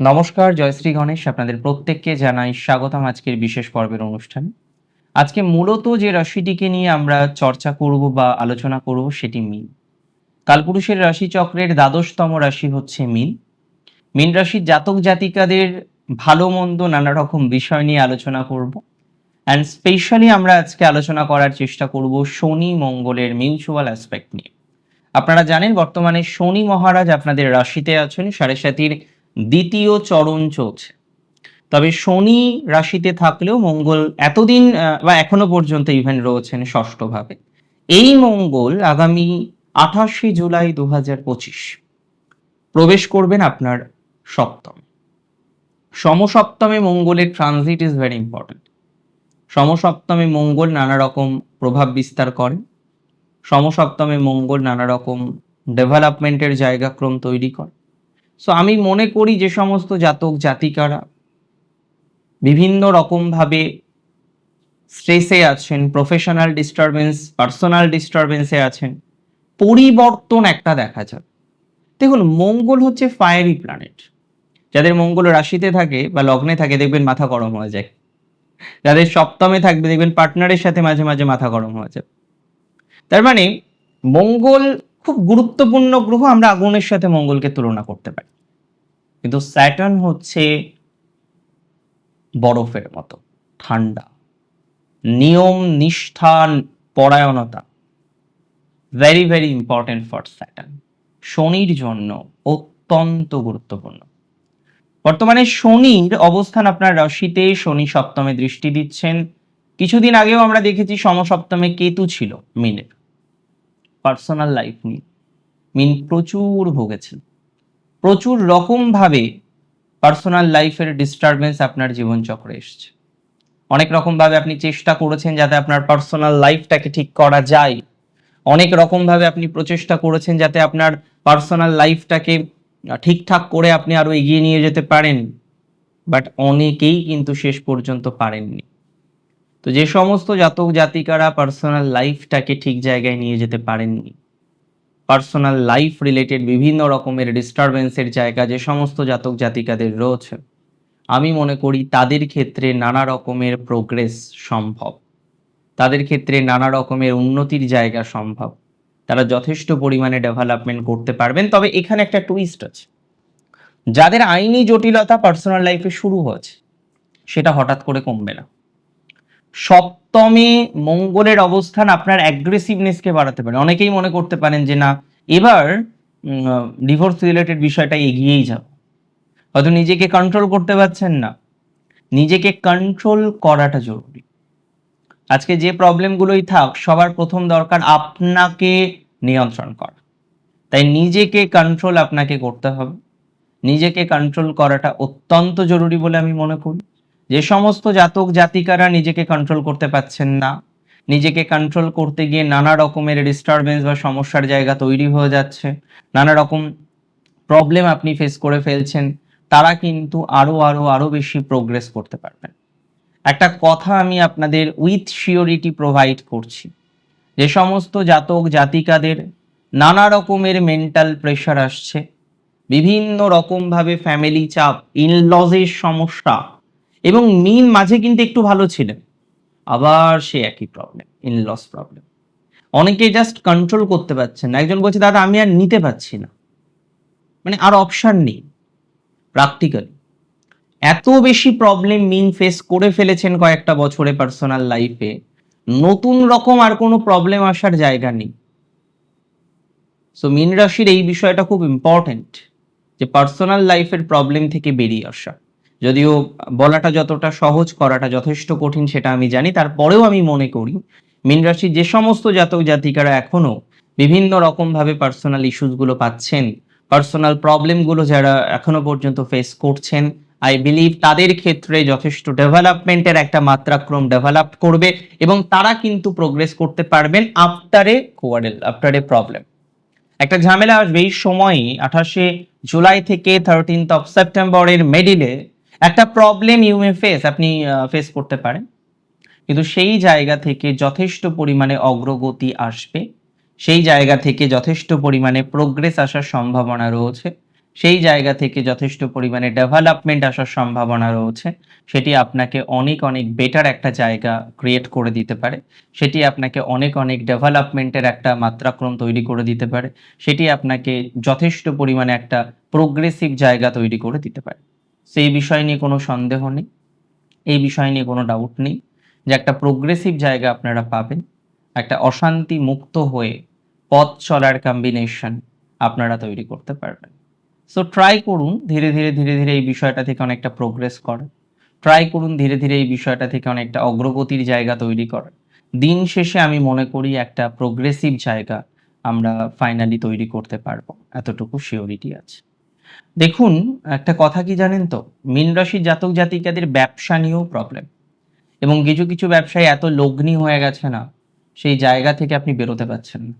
নমস্কার জয়শ্রী গণেশ। আপনাদের প্রত্যেককে জানাই স্বাগতম আজকের বিশেষ পর্বের অনুষ্ঠান। আজকে মূলত যে রাশিটিকে নিয়ে আমরা চর্চা করব বা আলোচনা করব সেটি মিন। কালপুরুষের রাশিচক্রের দ্বাদশতম রাশি হচ্ছে মিন। মিন রাশির জাতক জাতিকাদের ভালো মন্দ নানা রকম বিষয় নিয়ে আলোচনা করব। অ্যান্ড স্পেশালি আমরা আজকে আলোচনা করার চেষ্টা করব শনি মঙ্গলের মিউচুয়াল অ্যাসপেক্ট নিয়ে। আপনারা জানেন বর্তমানে শনি মহারাজ আপনাদের রাশিতে আছেন, সাড়ে সাতির দ্বিতীয় চরণ চলছে। তবে শনি রাশিতে থাকলেও মঙ্গল এতদিন বা এখনও পর্যন্ত ইভেন রয়েছেন ষষ্ঠভাবে। এই মঙ্গল আগামী আঠাশে জুলাই দু পঁচিশ। প্রবেশ করবেন আপনার সপ্তম। সমসপ্তমে মঙ্গলের ট্রানজিট ইজ ভেরি ইম্পর্টেন্ট সমসপ্তমে মঙ্গল নানা রকম প্রভাব বিস্তার করে। সমসপ্তমে মঙ্গল নানা রকম ডেভেলপমেন্টের জায়গাক্রম তৈরি করে। সো আমি মনে করি যে সমস্ত জাতক জাতিকারা বিভিন্ন রকমভাবে স্ট্রেসে আছেন প্রফেশনাল ডিস্টারবেন্স পার্সোনাল ডিস্টারবেন্সে আছেন, পরিবর্তন একটা দেখা যাবে দেখুন, মঙ্গল হচ্ছে ফায়ারি প্ল্যানেট যাদের মঙ্গল রাশিতে থাকে বা লগ্নে থাকে, দেখবেন মাথা গরম হয়ে যায়। যাদের সপ্তমে থাকবে, দেখবেন পার্টনারের সাথে মাঝে মাঝে মাথা গরম হয়ে যাবে তার মানে মঙ্গল খুব গুরুত্বপূর্ণ গ্রহ আমরা আগুনের সাথে মঙ্গলকে তুলনা করতে পারি। কিন্তু স্যাটার্ন হচ্ছে বরফের মতো, ঠান্ডা। নিয়ম, নিষ্ঠা, পরায়ণতা। Very very important for Saturn শনির জন্য অত্যন্ত গুরুত্বপূর্ণ। বর্তমানে শনির অবস্থান আপনার রাশিতে, শনি সপ্তমে দৃষ্টি দিচ্ছেন। কিছুদিন আগেও আমরা দেখেছি সমসপ্তমে কেতু ছিল মিনের। পার্সোনাল লাইফ নিয়ে। মিন প্রচুর ভুগেছেন। প্রচুর রকমভাবে পার্সোনাল লাইফের ডিস্টারবেন্স আপনার জীবনচক্রে এসছে। অনেক রকমভাবে আপনি চেষ্টা করেছেন যাতে আপনার পার্সোনাল লাইফটাকে ঠিক করা যায়। অনেক রকমভাবে আপনি প্রচেষ্টা করেছেন যাতে আপনার পার্সোনাল লাইফটাকে ঠিকঠাক করে আপনি আরও এগিয়ে নিয়ে যেতে পারেন। বাট অনেকেই কিন্তু শেষ পর্যন্ত পারেননি। তো যে সমস্ত জাতক জাতিকারা পার্সোনাল লাইফটাকে ঠিক জায়গায় নিয়ে যেতে পারেননি পার্সোনাল লাইফ রিলেটেড বিভিন্ন রকমের ডিস্টারবেন্সের জায়গা যে সমস্ত জাতক জাতিকাদের রয়েছে, আমি মনে করি তাদের ক্ষেত্রে নানা রকমের প্রোগ্রেস সম্ভব। তাদের ক্ষেত্রে নানা রকমের উন্নতির জায়গা সম্ভব। তারা যথেষ্ট পরিমাণে ডেভেলপমেন্ট করতে পারবেন। তবে এখানে একটা টুইস্ট আছে। যাদের আইনি জটিলতা পার্সোনাল লাইফে শুরু হয়েছে, সেটা হঠাৎ করে কমবে না। সপ্তমে মঙ্গলের অবস্থান আপনার অ্যাগ্রেসিভনেসকে বাড়াতে পারে। অনেকেই মনে করতে পারেন যে, না, এবার ডিভোর্স রিলেটেড বিষয়টা এগিয়েই যাব। হয়তো নিজেকে কন্ট্রোল করতে পারছেন না। নিজেকে কন্ট্রোল করাটা জরুরি। আজকে যে প্রবলেমগুলোই থাক, সবার প্রথম দরকার আপনাকে নিয়ন্ত্রণ করা। তাই নিজেকে কন্ট্রোল আপনাকে করতে হবে। নিজেকে কন্ট্রোল করাটা অত্যন্ত জরুরি বলে আমি মনে করি। যে সমস্ত জাতক জাতিকারা নিজেকে কন্ট্রোল করতে পারছেন না, নিজেকে কন্ট্রোল করতে গিয়ে নানা রকমের ডিস্টারবেন্স বা সমস্যার জায়গা তৈরি হয়ে যাচ্ছে, নানা রকম প্রবলেম আপনি ফেস করে ফেলছেন, তারা কিন্তু আরও আরও আরও বেশি প্রোগ্রেস করতে পারবেন। একটা কথা আমি আপনাদের উইথ শিওরিটি প্রোভাইড করছি, যে সমস্ত জাতক জাতিকাদের নানা রকমের মেন্টাল প্রেশার আসছে, বিভিন্ন রকমভাবে ফ্যামিলি চাপ ইনলজের সমস্যা এবং মিন মাঝে কিন্তু একটু ভালো ছিলেন আবার সে একই প্রবলেম ইন লস প্রবলেম অনেকে জাস্ট কন্ট্রোল করতে পারছেন না। একজন বলছে, দাদা, আমি আর নিতে পারছি না। মানে আর অপশান নেই প্র্যাকটিক্যালি এত বেশি প্রবলেম মিন ফেস করে ফেলেছেন কয়েকটা বছরে পার্সোনাল লাইফে নতুন রকম আর কোনো প্রবলেম আসার জায়গা নেই। সো মিন রাশির এই বিষয়টা খুব ইম্পর্টেন্ট যে পার্সোনাল লাইফের প্রবলেম থেকে বেরিয়ে আসা। যদিও বলাটা যতটা সহজ, করাটা যথেষ্ট কঠিন সেটা আমি জানি। তারপরেও আমি মনে করি, মীন রাশির যে সমস্ত জাতক জাতিকারা এখনও বিভিন্ন রকমভাবে পার্সোনাল ইস্যুসগুলো পাচ্ছেন পার্সোনাল প্রবলেমগুলো যারা এখনও পর্যন্ত ফেস করছেন আই বিলিভ তাদের ক্ষেত্রে যথেষ্ট ডেভেলপমেন্টের একটা মাত্রাক্রম ডেভেলপ করবে এবং তারা কিন্তু প্রোগ্রেস করতে পারবেন আফটার কোয়ারেল আফটার প্রবলেম একটা ঝামেলা আসবে এই সময়ই আঠাশে জুলাই থেকে থার্টিন্থ অফ সেপ্টেম্বরের মেডিলে একটা প্রবলেম ইউ মে ফেস আপনি ফেস করতে পারেন। কিন্তু সেই জায়গা থেকে যথেষ্ট পরিমাণে অগ্রগতি আসবে। সেই জায়গা থেকে যথেষ্ট পরিমাণে প্রোগ্রেস আসার সম্ভাবনা রয়েছে। সেই জায়গা থেকে যথেষ্ট পরিমাণে ডেভেলপমেন্ট আসার সম্ভাবনা রয়েছে। সেটি আপনাকে অনেক অনেক বেটার একটা জায়গা ক্রিয়েট করে দিতে পারে। সেটি আপনাকে অনেক অনেক ডেভেলপমেন্টের একটা মাত্রাক্রম তৈরি করে দিতে পারে। সেটি আপনাকে যথেষ্ট পরিমাণে একটা প্রোগ্রেসিভ জায়গা তৈরি করে দিতে পারে। সেই বিষয় নিয়ে কোনো সন্দেহ নেই, এই বিষয় নিয়ে কোনো ডাউট নেই যে একটা প্রোগ্রেসিভ জায়গা আপনারা পাবেন, একটা অশান্তি মুক্ত হয়ে পথ চলার কম্বিনেশন আপনারা তৈরি করতে পারবেন। সো ট্রাই করুন, ধীরে ধীরে ধীরে ধীরে এই বিষয়টা থেকে অনেকটা প্রোগ্রেস করে ট্রাই করুন, ধীরে ধীরে এই বিষয়টা থেকে অনেকটা অগ্রগতির জায়গা তৈরি করার দিন শেষে আমি মনে করি একটা প্রোগ্রেসিভ জায়গা আমরা ফাইনালি তৈরি করতে পারব, এতটুকু শিওরিটি আছে। দেখুন, একটা কথা কি জানেন তো? মীন রাশির জাতক জাতিকাদের ব্যবসা নিয়েও প্রবলেম এবং কিছু কিছু ব্যবসায়ী এত লগ্নি হয়ে গেছে না, সেই জায়গা থেকে আপনি বেরোতে পারছেন না।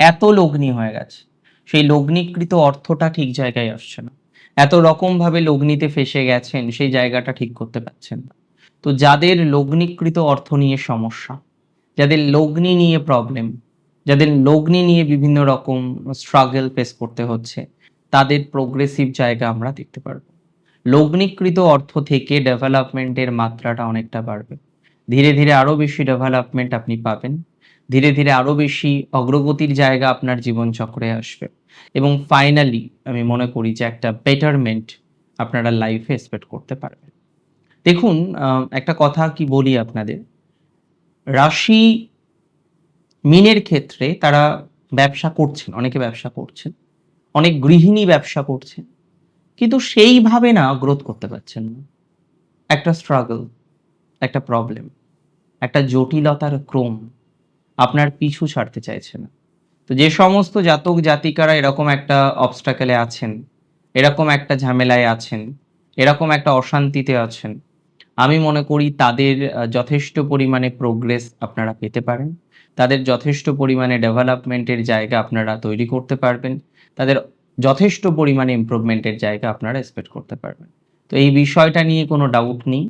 এত লগ্নি হয়ে গেছে, সেই লগ্নিকৃত অর্থটা ঠিক জায়গায় আসছে না। এত রকমভাবে লগ্নিতে ফেসে গেছেন, সেই জায়গাটা ঠিক করতে পারছেন না। তো যাদের লগ্নিকৃত অর্থ নিয়ে সমস্যা, যাদের লগ্নি নিয়ে প্রবলেম যাদের লগ্নি নিয়ে বিভিন্ন রকম স্ট্রাগল ফেস করতে হচ্ছে তাদের প্রোগ্রেসিভ জায়গা আমরা দেখতে পারব। লগ্নিকৃত অর্থ থেকে ডেভেলপমেন্টের মাত্রাটা অনেকটা বাড়বে। ধীরে ধীরে আরও বেশি ডেভেলপমেন্ট আপনি পাবেন। ধীরে ধীরে আরও বেশি অগ্রগতির জায়গা আপনার জীবনচক্রে আসবে। এবং ফাইনালি আমি মনে করি যে একটা বেটারমেন্ট আপনারা লাইফে এক্সপেক্ট করতে পারবেন। দেখুন একটা কথা কি বলি আপনাদের? রাশি মিনের ক্ষেত্রে তারা ব্যবসা করছেন, অনেকে ব্যবসা করছেন। অনেক গৃহিণী ব্যবসা করছেন কিন্তু সেইভাবে না গ্রোথ করতে পারছেন না। একটা স্ট্রাগল একটা প্রবলেম একটা জটিলতার ক্রম আপনার পিছু ছাড়তে চাইছে না। তো যে সমস্ত জাতক জাতিকারা এরকম একটা অবস্টাকেলে আছেন, এরকম একটা ঝামেলায় আছেন, এরকম একটা অশান্তিতে আছেন, আমি মনে করি তাদের যথেষ্ট পরিমাণে প্রোগ্রেস আপনারা পেতে পারেন। তাদের যথেষ্ট পরিমাণে ডেভেলপমেন্টের জায়গা আপনারা তৈরি করতে পারবেন। তাদের যথেষ্ট পরিমাণে ইমপ্রুভমেন্টের জায়গা আপনারা এক্সপেক্ট করতে পারবেন। তো এই বিষয়টা নিয়ে কোনো ডাউট নেই,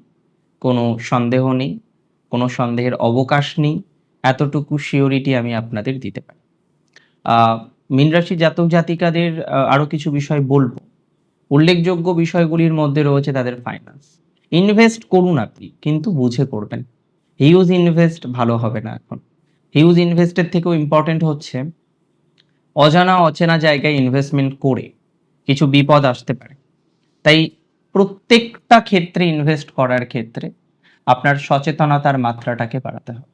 কোনো সন্দেহ নেই, কোনো সন্দেহের অবকাশ নেই, এতটুকু শিওরিটি আমি আপনাদের দিতে পারি। মিনরাশি জাতক জাতিকাদের আরও কিছু বিষয় বলব। উল্লেখযোগ্য বিষয়গুলির মধ্যে রয়েছে তাদের ফাইন্যান্স ইনভেস্ট করুন আপনি, কিন্তু বুঝে করবেন। হিউজ ইনভেস্ট ভালো হবে না এখন। হিউজ ইনভেস্টের থেকেও ইম্পর্টেন্ট হচ্ছে অজানা অচেনা জায়গায় ইনভেস্টমেন্ট করে কিছু বিপদ আসতে পারে। তাই প্রত্যেকটা ক্ষেত্রে ইনভেস্ট করার ক্ষেত্রে আপনার সচেতনতার মাত্রাটাকে বাড়াতে হবে।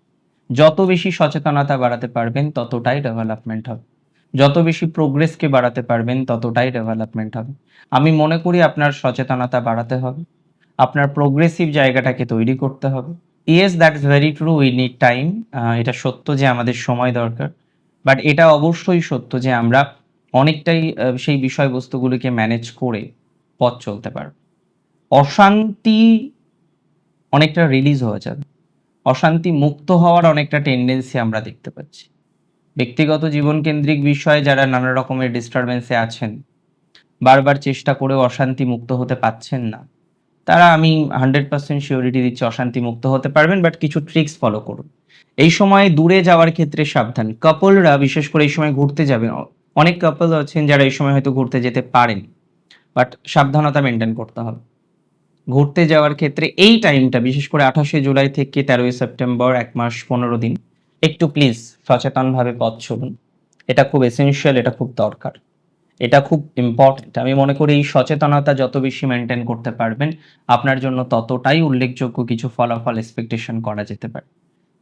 যত বেশি সচেতনতা বাড়াতে পারবেন, ততটাই ডেভেলপমেন্ট হবে। যত বেশি প্রোগ্রেসকে বাড়াতে পারবেন, ততটাই ডেভেলপমেন্ট হবে। আমি মনে করি আপনার সচেতনতা বাড়াতে হবে। আপনার প্রোগ্রেসিভ জায়গাটাকে তৈরি করতে হবে। Yes that is very true we need time এটা সত্য যে আমাদের সময় দরকার। বাট এটা অবশ্যই সত্য যে আমরা অনেকটাই সেই বিষয়বস্তুগুলিকে ম্যানেজ করে পথ চলতে পারব। অশান্তি অনেকটা রিলিজ হয়ে যাবে। অশান্তি মুক্ত হওয়ার অনেকটা টেন্ডেন্সি আমরা দেখতে পাচ্ছি। ব্যক্তিগত জীবন কেন্দ্রিক বিষয়ে যারা নানা রকমের ডিস্টারবেন্সে আছেন, বারবার চেষ্টা করেও অশান্তি মুক্ত হতে পাচ্ছেন না, তারা আমি হান্ড্রেড পার্সেন্ট শিওরিটি দিচ্ছি অশান্তি মুক্ত হতে পারবেন বাট কিছু ট্রিক্স ফলো করুন। এই সময় দূরে যাওয়ার ক্ষেত্রে সাবধান। কাপলরা বিশেষ করে এই সময় ঘুরতে যাবেন অনেক কাপল আছেন যারা এই সময় হয়তো ঘুরতে যেতে পারেন বাট সাবধানতা মেনটেন করতে হবে। ঘুরতে যাওয়ার ক্ষেত্রে এই টাইমটা বিশেষ করে আঠাশে জুলাই থেকে তেরোই সেপ্টেম্বর, এক মাস পনেরো দিন, একটু প্লিজ সচেতনভাবে পথ চলুন। এটা খুব এসেনশিয়াল এটা খুব দরকার। এটা খুব ইম্পর্টেন্ট আমি মনে করি এই সচেতনতা যত বেশি মেনটেন করতে পারবেন, আপনার জন্য ততটাই উল্লেখযোগ্য কিছু ফলাফল এক্সপেকটেশন করা যেতে পারে।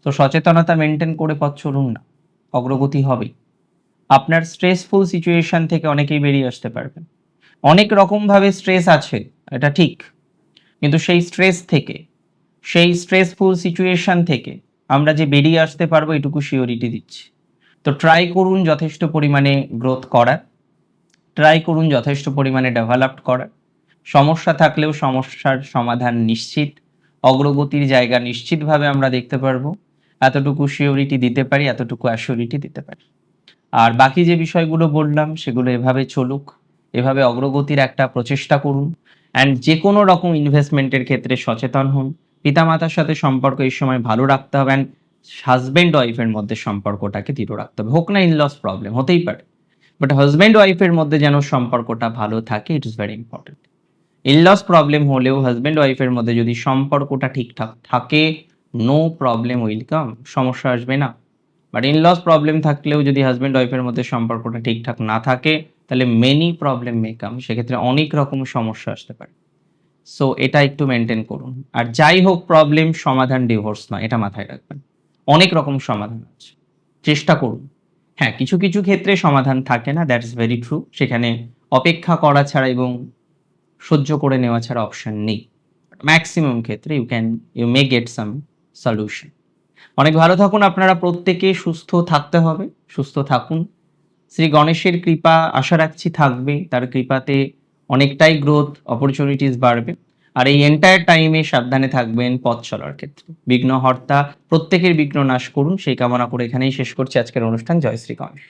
তো সচেতনতা মেনটেন করে পথ চলুন না, অগ্রগতি হবেই। আপনার স্ট্রেসফুল সিচুয়েশন থেকে অনেকেই বেরিয়ে আসতে পারবেন। অনেক রকমভাবে স্ট্রেস আছে, এটা ঠিক। কিন্তু সেই স্ট্রেস থেকে, সেই স্ট্রেসফুল সিচুয়েশন থেকে আমরা যে বেরিয়ে আসতে পারব, এটুকু শিওরিটি দিচ্ছি। তো ট্রাই করুন যথেষ্ট পরিমাণে গ্রোথ করার। ট্রাই করুন যথেষ্ট পরিমাণে ডেভেলপ করার। সমস্যা থাকলেও সমস্যার সমাধান নিশ্চিত। অগ্রগতির জায়গা নিশ্চিতভাবে আমরা দেখতে পারব। এতটুকু শিওরিটি দিতে পারি, এতটুকু অ্যাসিওরিটি দিতে পারি। আর বাকি যে বিষয়গুলো বললাম, সেগুলো এভাবে চলুক, এভাবে অগ্রগতির একটা প্রচেষ্টা করুন অ্যান্ড যে কোনো রকম ইনভেস্টমেন্টের ক্ষেত্রে সচেতন হন। পিতামাতার সাথে সম্পর্ক এই সময় ভালো রাখতে হবে অ্যান্ড হাজব্যান্ড ওয়াইফের মধ্যে সম্পর্কটাকে দৃঢ় রাখতে হবে। হোক না ইনলস প্রবলেম হতেই পারে। বাট হাজব্যান্ড ওয়াইফের মধ্যে যেন সম্পর্কটা ভালো থাকে it is very important in laws problem হলেও হাজব্যান্ড ওয়াইফের মধ্যে যদি সম্পর্কটা ঠিকঠাক থাকে নো প্রবলেম উইল কাম সমস্যা আসবে না। বাট ইনলস প্রবলেম থাকলেও যদি হাজব্যান্ড ওয়াইফের মধ্যে সম্পর্কটা ঠিকঠাক না থাকে, তাহলে মেনি প্রবলেম মে কাম সেক্ষেত্রে অনেক রকম সমস্যা আসতে পারে। সো এটা একটু মেনটেন করুন। আর যাই হোক প্রবলেম সমাধান ডিভোর্স নয়। এটা মাথায় রাখবেন। অনেক রকম সমাধান আছে। চেষ্টা করুন। হ্যাঁ কিছু কিছু ক্ষেত্রে সমাধান থাকে না। দ্যাটস ভেরি ট্রু সেখানে অপেক্ষা করা ছাড়া এবং সহ্য করে নেওয়া ছাড়া অপশন নেই। ম্যাক্সিমাম ক্ষেত্রে you can you may get some solution অনেক ভালো থাকুন, আপনারা প্রত্যেকে সুস্থ থাকতে হবে, সুস্থ থাকুন। শ্রী গণেশের কৃপা আশা রাখছি থাকবে, তার কৃপাতে অনেকটাই গ্রোথ অপরচুনিটিস বাড়বে। আর এই এন্টায়ার টাইমে সাবধানে থাকবেন পথ চলার ক্ষেত্রে। বিঘ্ন হর্তা প্রত্যেকের বিঘ্ন নাশ করুন, সেই কামনা করে এখানেই শেষ করছি আজকের অনুষ্ঠান। জয় শ্রী গণেশ।